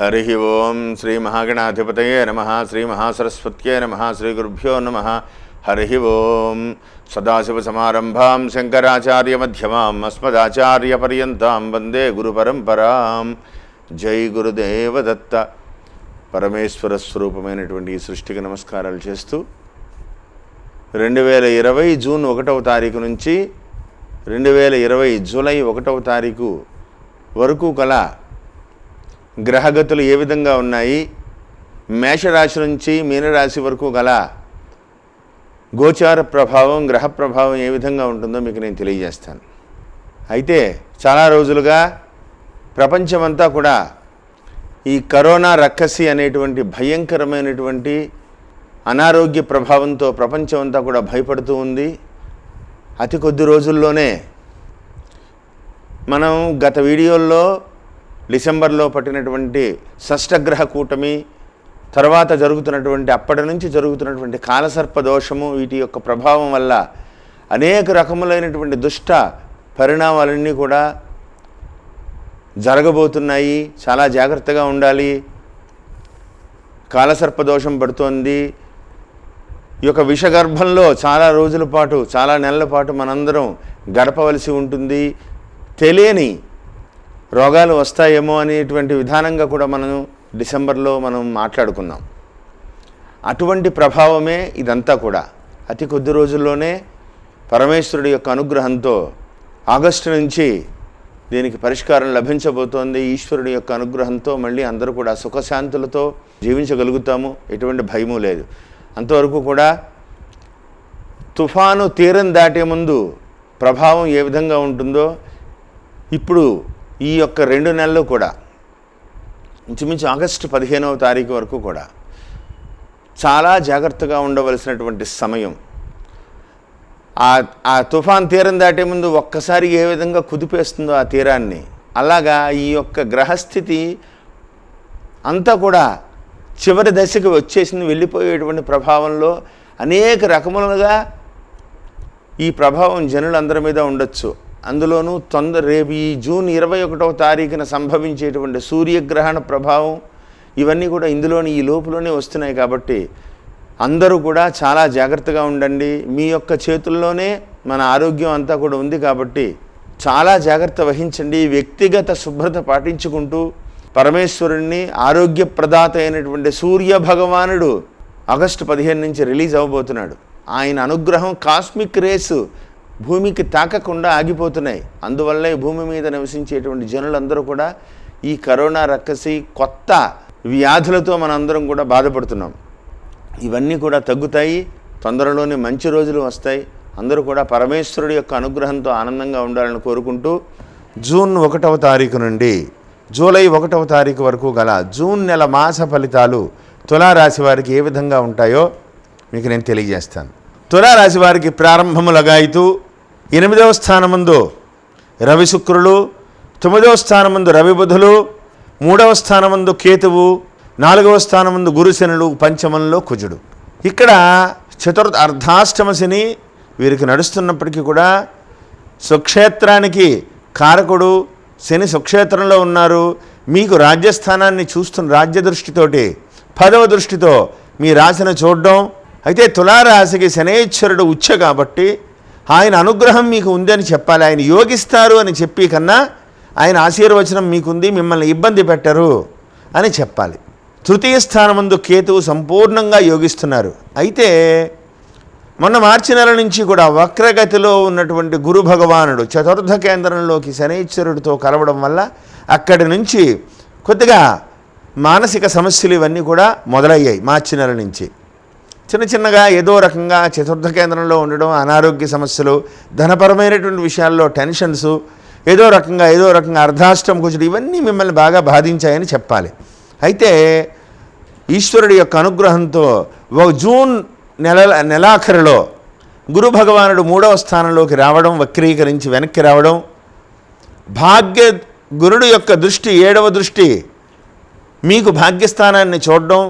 హరి ఓం శ్రీ మహాగణాధిపతయే నమ శ్రీ మహాసరస్వత్యే నమ శ్రీ గురుభ్యో నమ. హరి ఓం. సదాశివసమారంభాం శంకరాచార్యమ్యమాం అస్మదాచార్యపర్యంతం వందే గురుపరంపరాం జై గురుదేవదత్త. పరమేశ్వర స్వరూపమైనటువంటి ఈ సృష్టికి నమస్కారాలు చేస్తూ రెండు వేల ఇరవై జూన్ ఒకటవ తారీఖు నుంచి రెండు వేల ఇరవై జూలై ఒకటవ తారీఖు వరకు గల గ్రహగతులు ఏ విధంగా ఉన్నాయి? మేషరాశి నుంచి మీనరాశి వరకు గల గోచార ప్రభావం గ్రహ ప్రభావం ఏ విధంగా ఉంటుందో మీకు నేను తెలియజేస్తాను. అయితే చాలా రోజులుగా ప్రపంచమంతా కూడా ఈ కరోనా రక్కసి అనేటువంటి భయంకరమైనటువంటి అనారోగ్య ప్రభావంతో ప్రపంచం అంతా కూడా భయపడుతూ ఉంది. అతి కొద్ది రోజుల్లోనే మనం గత వీడియోల్లో డిసెంబర్లో పట్టినటువంటి షష్టగ్రహ కూటమి తర్వాత జరుగుతున్నటువంటి అప్పటి నుంచి జరుగుతున్నటువంటి కాలసర్ప దోషము వీటి యొక్క ప్రభావం వల్ల అనేక రకములైనటువంటి దుష్ట పరిణామాలన్నీ కూడా జరగబోతున్నాయి. చాలా జాగ్రత్తగా ఉండాలి. కాలసర్ప దోషం పడుతోంది. ఈ యొక్క విషగర్భంలో చాలా రోజుల పాటు చాలా నెలల పాటు మనందరం గడపవలసి ఉంటుంది. తెలియని రోగాలు వస్తాయేమో అనేటువంటి విధానంగా కూడా మనం డిసెంబర్లో మనం మాట్లాడుకున్నాం. అటువంటి ప్రభావమే ఇదంతా కూడా. అతి కొద్ది రోజుల్లోనే పరమేశ్వరుడి యొక్క అనుగ్రహంతో ఆగస్టు నుంచి దీనికి పరిష్కారం లభించబోతోంది. ఈశ్వరుడి యొక్క అనుగ్రహంతో మళ్ళీ అందరూ కూడా సుఖశాంతులతో జీవించగలుగుతాము. ఎటువంటి భయము లేదు. అంతవరకు కూడా తుఫాను తీరం దాటే ముందు ప్రభావం ఏ విధంగా ఉంటుందో ఇప్పుడు ఈ యొక్క రెండు నెలలు కూడా ఇంచుమించు ఆగస్టు పదిహేనవ తారీఖు వరకు కూడా చాలా జాగ్రత్తగా ఉండవలసినటువంటి సమయం. ఆ ఆ తుఫాన్ తీరం దాటే ముందు ఒక్కసారి ఏ విధంగా కుదిపేస్తుందో ఆ తీరాన్ని అలాగా ఈ యొక్క గ్రహస్థితి అంతా కూడా చివరి దశకు వచ్చేసింది వెళ్ళిపోయేటువంటి ప్రభావంలో అనేక రకములుగా ఈ ప్రభావం జనులందరి మీద ఉండొచ్చు. అందులోనూ తొందర రేపు ఈ జూన్ ఇరవై ఒకటవ తారీఖున సంభవించేటువంటి సూర్యగ్రహణ ప్రభావం ఇవన్నీ కూడా ఇందులోని ఈ లోపులోనే వస్తున్నాయి కాబట్టి అందరూ కూడా చాలా జాగ్రత్తగా ఉండండి. మీ యొక్క చేతుల్లోనే మన ఆరోగ్యం అంతా కూడా ఉంది కాబట్టి చాలా జాగ్రత్త వహించండి. వ్యక్తిగత శుభ్రత పాటించుకుంటూ పరమేశ్వరుణ్ణి ఆరోగ్య ప్రదాత అయినటువంటి సూర్య భగవానుడు ఆగస్టు పదిహేను నుంచి రిలీజ్ అవ్వబోతున్నాడు. ఆయన అనుగ్రహం కాస్మిక్ రేసు భూమికి తాకకుండా ఆగిపోతున్నాయి. అందువల్ల ఈ భూమి మీద నివసించేటువంటి జనులందరూ కూడా ఈ కరోనా రక్కసి కొత్త వ్యాధులతో మనందరం కూడా బాధపడుతున్నాం. ఇవన్నీ కూడా తగ్గుతాయి తొందరలోనే మంచి రోజులు వస్తాయి. అందరూ కూడా పరమేశ్వరుడి యొక్క అనుగ్రహంతో ఆనందంగా ఉండాలని కోరుకుంటూ జూన్ ఒకటవ తారీఖు నుండి జూలై ఒకటవ తారీఖు వరకు గల జూన్ నెల మాస ఫలితాలు తులారాశి వారికి ఏ విధంగా ఉంటాయో మీకు నేను తెలియజేస్తాను. తులారాశి వారికి ప్రారంభము లగాయితూ ఎనిమిదవ స్థానముందు రవి శుక్రులు తొమ్మిదవ స్థానముందు రవి బుధులు మూడవ స్థానముందు కేతువు నాలుగవ స్థానముందు గురుశనులు పంచమంలో కుజుడు. ఇక్కడ చతుర్థ అర్ధాష్టమ శని వీరికి నడుస్తున్నప్పటికీ కూడా స్వక్షేత్రానికి కారకుడు శని స్వక్షేత్రంలో ఉన్నారు. మీకు రాజ్యస్థానాన్ని చూస్తున్న రాజ్య దృష్టితోటి పదవ దృష్టితో మీ రాశిని చూడడం. అయితే తులారాశికి శనేశ్వరుడు ఉచ్చ కాబట్టి ఆయన అనుగ్రహం మీకు ఉందని చెప్పాలి. ఆయన యోగిస్తారు అని చెప్పి కన్నా ఆయన ఆశీర్వచనం మీకుంది మిమ్మల్ని ఇబ్బంది పెట్టరు అని చెప్పాలి. తృతీయ స్థానమందు కేతువు సంపూర్ణంగా యోగిస్తున్నారు. అయితే మొన్న మార్చి నెల నుంచి కూడా వక్రగతిలో ఉన్నటువంటి గురు భగవానుడు చతుర్థ కేంద్రంలోకి శనైశ్వరుడితో కలవడం వల్ల అక్కడి నుంచి కొద్దిగా మానసిక సమస్యలు ఇవన్నీ కూడా మొదలయ్యాయి మార్చి నెల నుంచి. చిన్న చిన్నగా ఏదో రకంగా చతుర్థ కేంద్రంలో ఉండడం అనారోగ్య సమస్యలు ధనపరమైనటువంటి విషయాల్లో టెన్షన్స్ ఏదో రకంగా ఏదో రకంగా అర్ధాష్టం కూర్చుడు ఇవన్నీ మిమ్మల్ని బాగా బాధించాయని చెప్పాలి. అయితే ఈశ్వరుడి యొక్క అనుగ్రహంతో ఒక జూన్ నెల నెలాఖరులో గురు భగవానుడు మూడవ స్థానంలోకి రావడం వక్రీకరించి వెనక్కి రావడం భాగ్య గురుడు యొక్క దృష్టి ఏడవ దృష్టి మీకు భాగ్యస్థానాన్ని చూడడం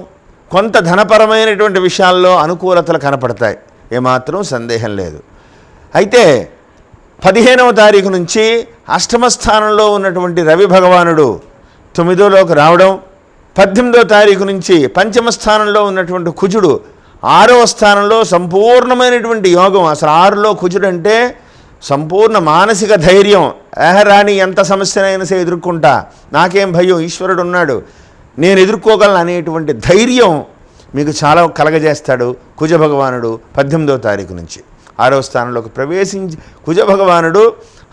కొంత ధనపరమైనటువంటి విషయాల్లో అనుకూలతలు కనపడతాయి. ఏమాత్రం సందేహం లేదు. అయితే పదిహేనవ తారీఖు నుంచి అష్టమ స్థానంలో ఉన్నటువంటి రవి భగవానుడు తొమ్మిదోలోకి రావడం పద్దెనిమిదో తారీఖు నుంచి పంచమ స్థానంలో ఉన్నటువంటి కుజుడు ఆరవ స్థానంలో సంపూర్ణమైనటువంటి యోగం. అసలు ఆరులో కుజుడు అంటే సంపూర్ణ మానసిక ధైర్యం. ఏహరాని ఎంత సమస్యనైనా సరే ఎదుర్కొంటా. నాకేం భయం? ఈశ్వరుడు ఉన్నాడు. నేను ఎదుర్కోగలను అనేటువంటి ధైర్యం మీకు చాలా కలగజేస్తాడు కుజ భగవానుడు పద్దెనిమిదో తారీఖు నుంచి. ఆరో స్థానంలోకి ప్రవేశించి కుజ భగవానుడు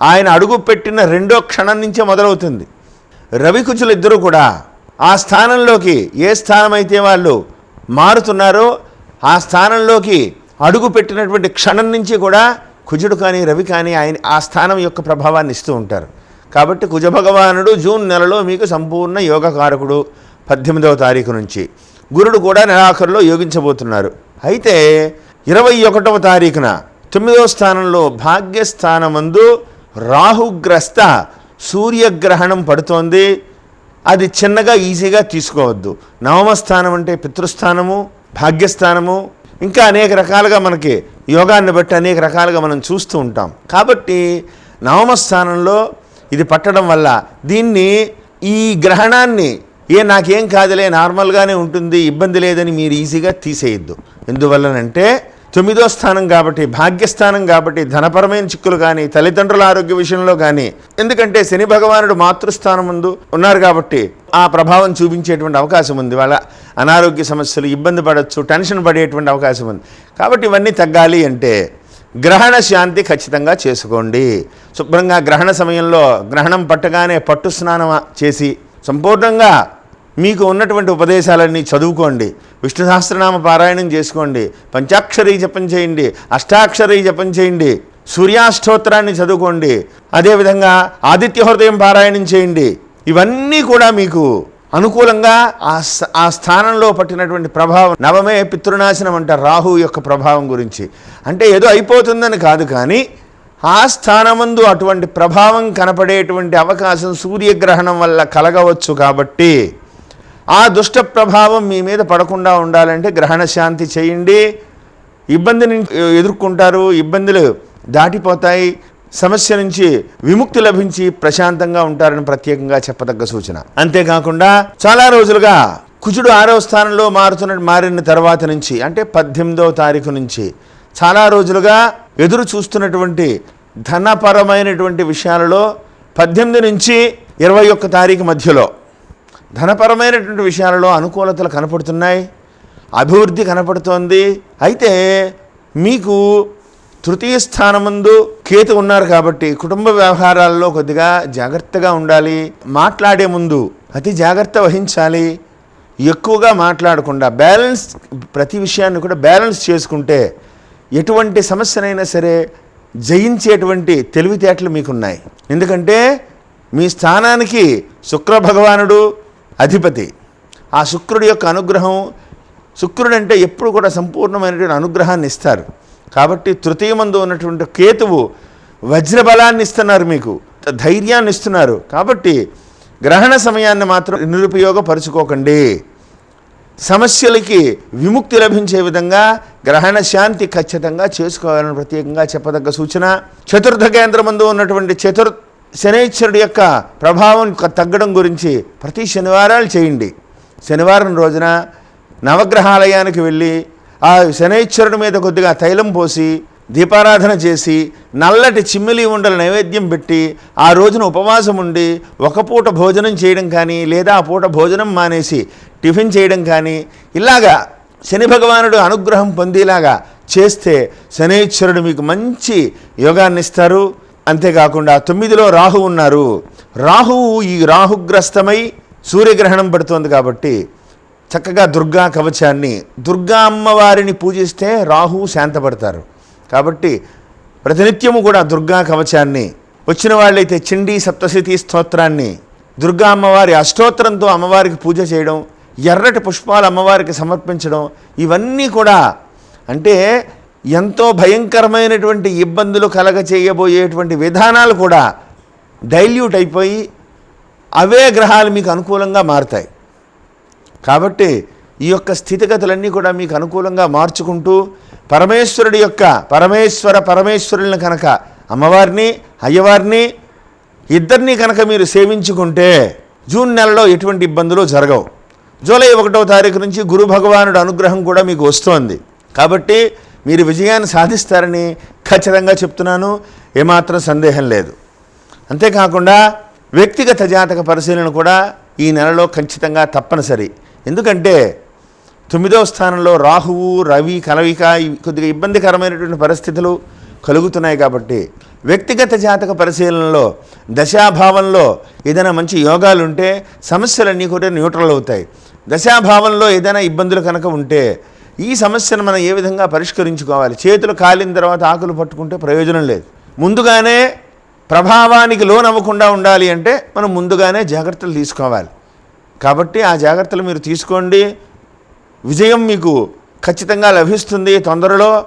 ఆయన అడుగు పెట్టిన రెండో క్షణం నుంచే మొదలవుతుంది. రవికుచులు ఇద్దరు కూడా ఆ స్థానంలోకి ఏ స్థానమైతే వాళ్ళు మారుతున్నారో ఆ స్థానంలోకి అడుగు పెట్టినటువంటి క్షణం నుంచి కూడా కుజుడు కానీ రవి కానీ ఆయన ఆ స్థానం యొక్క ప్రభావాన్ని ఇస్తూ ఉంటారు. కాబట్టి కుజ భగవానుడు జూన్ నెలలో మీకు సంపూర్ణ యోగకారకుడు. పద్దెనిమిదవ తారీఖు నుంచి. గురుడు కూడా నెలాఖరులో యోగించబోతున్నారు. అయితే ఇరవై ఒకటవ తారీఖున తొమ్మిదవ స్థానంలో భాగ్యస్థానమందు రాహుగ్రస్త సూర్యగ్రహణం పడుతోంది. అది చిన్నగా ఈజీగా తీసుకోవద్దు. నవమస్థానం అంటే పితృస్థానము భాగ్యస్థానము. ఇంకా అనేక రకాలుగా మనకి యోగాన్ని బట్టి అనేక రకాలుగా మనం చూస్తూ ఉంటాం. కాబట్టి నవమ స్థానంలో ఇది పట్టడం వల్ల దీన్ని ఈ గ్రహణాన్ని ఏ నాకేం కాదులే నార్మల్గానే ఉంటుంది ఇబ్బంది లేదని మీరు ఈజీగా తీసేయద్దు. ఎందువల్లనంటే తొమ్మిదో స్థానం కాబట్టి భాగ్యస్థానం కాబట్టి ధనపరమైన చిక్కులు కానీ తల్లిదండ్రుల ఆరోగ్య విషయంలో కానీ ఎందుకంటే శని భగవానుడు మాతృస్థానం ముందు ఉన్నారు కాబట్టి ఆ ప్రభావం చూపించేటువంటి అవకాశం ఉంది. వాళ్ళ అనారోగ్య సమస్యలు ఇబ్బంది పడవచ్చు టెన్షన్ పడేటువంటి అవకాశం ఉంది. కాబట్టి ఇవన్నీ తగ్గాలి అంటే గ్రహణ శాంతి ఖచ్చితంగా చేసుకోండి. శుభ్రంగా గ్రహణ సమయంలో గ్రహణం పట్టగానే పట్టు స్నానం చేసి సంపూర్ణంగా మీకు ఉన్నటువంటి ఉపదేశాలన్నీ చదువుకోండి. విష్ణు సహస్రనామ పారాయణం చేసుకోండి. పంచాక్షరీ జపం చేయండి. అష్టాక్షరీ జపం చేయండి. సూర్యాష్టోత్తరాన్ని చదువుకోండి. అదేవిధంగా ఆదిత్య హృదయం పారాయణం చేయండి. ఇవన్నీ కూడా మీకు అనుకూలంగా ఆ ఆ స్థానంలో పట్టినటువంటి ప్రభావం నవమే పితృనాశనం అంట రాహు యొక్క ప్రభావం గురించి. అంటే ఏదో అయిపోతుందని కాదు కానీ ఆ స్థానమందు అటువంటి ప్రభావం కనపడేటువంటి అవకాశం సూర్యగ్రహణం వల్ల కలగవచ్చు కాబట్టి ఆ దుష్ట ప్రభావం మీ మీద పడకుండా ఉండాలంటే గ్రహణ శాంతి చేయండి. ఇబ్బందిని ఎదుర్కొంటారు ఇబ్బందులు దాటిపోతాయి. సమస్య నుంచి విముక్తి లభించి ప్రశాంతంగా ఉంటారని ప్రత్యేకంగా చెప్పదగ్గ సూచన. అంతేకాకుండా చాలా రోజులుగా కుజుడు ఆరవ స్థానంలో మారుతున్న మారిన తర్వాత నుంచి అంటే పద్దెనిమిదవ తారీఖు నుంచి చాలా రోజులుగా ఎదురు చూస్తున్నటువంటి ధనపరమైనటువంటి విషయాలలో పద్దెనిమిది నుంచి ఇరవై ఒక్క తారీఖు మధ్యలో ధనపరమైనటువంటి విషయాలలో అనుకూలతలు కనపడుతున్నాయి అభివృద్ధి కనపడుతోంది. అయితే మీకు తృతీయ స్థానముందు కేతు ఉన్నారు కాబట్టి కుటుంబ వ్యవహారాల్లో కొద్దిగా జాగ్రత్తగా ఉండాలి. మాట్లాడే ముందు అతి జాగ్రత్త వహించాలి. ఎక్కువగా మాట్లాడకుండా బ్యాలెన్స్ ప్రతి విషయాన్ని కూడా బ్యాలెన్స్ చేసుకుంటే ఎటువంటి సమస్యనైనా సరే జయించేటువంటి తెలివితేటలు మీకున్నాయి. ఎందుకంటే మీ స్థానానికి శుక్ర భగవానుడు అధిపతి. ఆ శుక్రుడి యొక్క అనుగ్రహం శుక్రుడు అంటే ఎప్పుడు కూడా సంపూర్ణమైనటువంటి అనుగ్రహాన్ని ఇస్తారు. కాబట్టి తృతీయమందు ఉన్నటువంటి కేతువు వజ్రబలాన్ని ఇస్తున్నారు మీకు ధైర్యాన్ని ఇస్తున్నారు. కాబట్టి గ్రహణ సమయాన్ని మాత్రం నిరుపయోగపరుచుకోకండి. సమస్యలకి విముక్తి లభించే విధంగా గ్రహణ శాంతి ఖచ్చితంగా చేసుకోవాలని ప్రత్యేకంగా చెప్పదగ్గ సూచన. చతుర్థ కేంద్రమందు ఉన్నటువంటి చతుర్ శనైశ్వరుడి యొక్క ప్రభావం తగ్గడం గురించి ప్రతి శనివారాలు చేయండి. శనివారం రోజున నవగ్రహాలయానికి వెళ్ళి ఆ శనైశ్వరుడి మీద కొద్దిగా తైలం పోసి దీపారాధన చేసి నల్లటి చిమ్మిలి ఉండల నైవేద్యం పెట్టి ఆ రోజున ఉపవాసం ఉండి ఒక పూట భోజనం చేయడం కానీ లేదా ఆ పూట భోజనం మానేసి టిఫిన్ చేయడం కానీ ఇలాగా శని భగవానుడు అనుగ్రహం పొందేలాగా చేస్తే శనైశ్వరుడు మీకు మంచి యోగాన్ని ఇస్తారు. అంతేకాకుండా తొమ్మిదిలో రాహు ఉన్నారు. రాహువు ఈ రాహుగ్రస్తమై సూర్యగ్రహణం పడుతోంది కాబట్టి చక్కగా దుర్గా కవచాన్ని దుర్గా అమ్మవారిని పూజిస్తే రాహువు శాంతపడతారు. కాబట్టి ప్రతినిత్యము కూడా దుర్గా కవచాన్ని వచ్చిన వాళ్ళైతే చండీ సప్తశతి స్తోత్రాన్ని దుర్గా అమ్మవారి అష్టోత్తరంతో అమ్మవారికి పూజ చేయడం ఎర్రటి పుష్పాలు అమ్మవారికి సమర్పించడం ఇవన్నీ కూడా అంటే ఎంతో భయంకరమైనటువంటి ఇబ్బందులు కలగ చేయబోయేటువంటి విధానాలు కూడా డైల్యూట్ అయిపోయి అవే గ్రహాలు మీకు అనుకూలంగా మారుతాయి. కాబట్టి ఈ యొక్క స్థితిగతులన్నీ కూడా మీకు అనుకూలంగా మార్చుకుంటూ పరమేశ్వరుడి యొక్క పరమేశ్వర పరమేశ్వరులను కనుక అమ్మవారిని అయ్యవారిని ఇద్దరిని కనుక మీరు సేవించుకుంటే జూన్ నెలలో ఎటువంటి ఇబ్బందులు జరగవు. జూలై ఒకటో తారీఖు నుంచి గురు భగవానుడు అనుగ్రహం కూడా మీకు వస్తోంది. కాబట్టి మీరు విజయాన్ని సాధిస్తారని ఖచ్చితంగా చెప్తున్నాను. ఏమాత్రం సందేహం లేదు. అంతేకాకుండా వ్యక్తిగత జాతక పరిశీలన కూడా ఈ నెలలో ఖచ్చితంగా తప్పనిసరి. ఎందుకంటే తొమ్మిదవ స్థానంలో రాహువు రవి కలవిక కొద్దిగా ఇబ్బందికరమైనటువంటి పరిస్థితులు కలుగుతున్నాయి కాబట్టి వ్యక్తిగత జాతక పరిశీలనలో దశాభావంలో ఏదైనా మంచి యోగాలు ఉంటే సమస్యలన్నీ కూడా న్యూట్రల్ అవుతాయి. దశాభావంలో ఏదైనా ఇబ్బందులు కనుక ఉంటే ఈ సమస్యను మనం ఏ విధంగా పరిష్కరించుకోవాలి? చేతులు కాలిన తర్వాత ఆకులు పట్టుకుంటే ప్రయోజనం లేదు. ముందుగానే ప్రభావానికి లోనవ్వకుండా ఉండాలి అంటే మనం ముందుగానే జాగ్రత్తలు తీసుకోవాలి. కాబట్టి ఆ జాగ్రత్తలు మీరు తీసుకోండి. విజయం మీకు ఖచ్చితంగా లభిస్తుంది తొందరలో.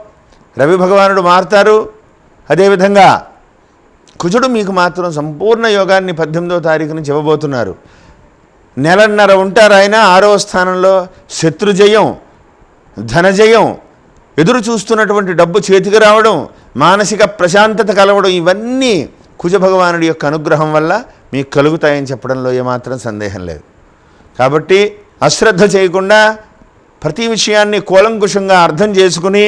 రవి భగవానుడు మారుతారు. అదేవిధంగా కుజుడు మీకు మాత్రం సంపూర్ణ యోగాన్ని పద్దెనిమిదో తారీఖు నుంచి ఇవ్వబోతున్నారు. నెలన్నర ఉంటారు ఆయన ఆరవ స్థానంలో. శత్రుజయం ధనజయం ఎదురు చూస్తున్నటువంటి డబ్బు చేతికి రావడం మానసిక ప్రశాంతత కలవడం ఇవన్నీ కుజ భగవానుడి యొక్క అనుగ్రహం వల్ల మీకు కలుగుతాయని చెప్పడంలో ఏమాత్రం సందేహం లేదు. కాబట్టి అశ్రద్ధ చేయకుండా ప్రతి విషయాన్ని కూలంకుషంగా అర్థం చేసుకుని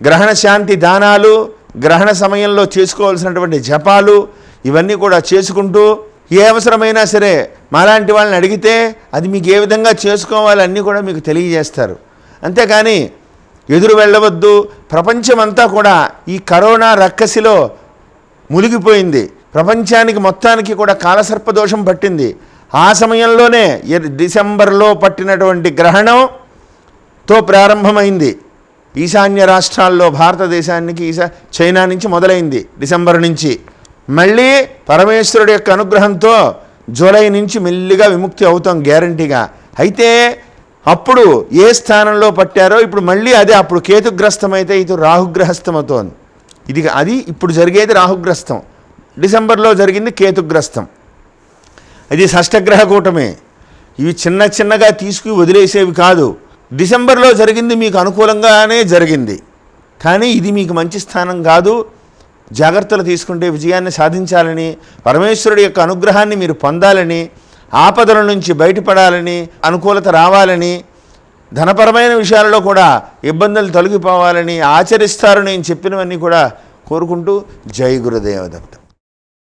గ్రహణ శాంతి దానాలు గ్రహణ సమయంలో చేసుకోవాల్సినటువంటి జపాలు ఇవన్నీ కూడా చేసుకుంటూ ఏ అవసరమైనా సరే మాలాంటి వాళ్ళని అడిగితే అది మీకు ఏ విధంగా చేసుకోవాలి అన్నీ కూడా మీకు తెలియజేస్తారు. అంతేకాని ఎదురు వెళ్ళవద్దు. ప్రపంచమంతా కూడా ఈ కరోనా రక్కసిలో మునిగిపోయింది. ప్రపంచానికి మొత్తానికి కూడా కాలసర్ప దోషం పట్టింది. ఆ సమయంలోనే డిసెంబర్లో పట్టినటువంటి గ్రహణంతో ప్రారంభమైంది. ఈశాన్య రాష్ట్రాల్లో భారతదేశానికి ఈశా చైనా నుంచి మొదలైంది డిసెంబర్ నుంచి. మళ్ళీ పరమేశ్వరుడు యొక్క అనుగ్రహంతో జూలై నుంచి మెల్లిగా విముక్తి అవుతాం గ్యారంటీగా. అయితే అప్పుడు ఏ స్థానంలో పట్టారో ఇప్పుడు మళ్ళీ అదే అప్పుడు కేతుగ్రస్తమైతే ఇది రాహుగ్రహస్థం అవుతోంది ఇది అది ఇప్పుడు జరిగేది రాహుగ్రస్తం డిసెంబర్లో జరిగింది కేతుగ్రస్తం ఇది షష్టగ్రహ కూటమే. ఇవి చిన్న చిన్నగా తీసుకుని వదిలేసేవి కాదు. డిసెంబర్లో జరిగింది మీకు అనుకూలంగానే జరిగింది. కానీ ఇది మీకు మంచి స్థానం కాదు. జాగ్రత్తలు తీసుకుంటే విజయాన్ని సాధించాలని పరమేశ్వరుడి యొక్క అనుగ్రహాన్ని మీరు పొందాలని ఆపదల నుంచి బయటపడాలని అనుకూలత రావాలని ధనపరమైన విషయాలలో కూడా ఇబ్బందులు తొలగిపోవాలని ఆచరిస్తారు నేను చెప్పినవన్నీ కూడా కోరుకుంటూ జై గురుదేవ దత్తం.